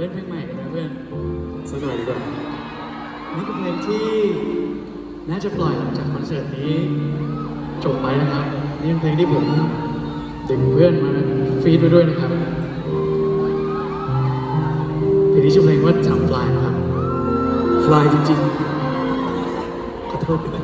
เล่นเพลงใหม่กันไหเพื่อนสักหน่อยดีกว่านี่เป็นเพลงที่น่าจะปล่อยหลังจากคอนเสิร์ตนี้จบไปนะครับ นี่เป็นเพลงที่ผมดึงเพื่อนมาฟีดไปด้วยนะครับเพลงนี้ชื่อเพลงว่าจำฟลายนะครับฟลายจริงๆขอโทษด้วย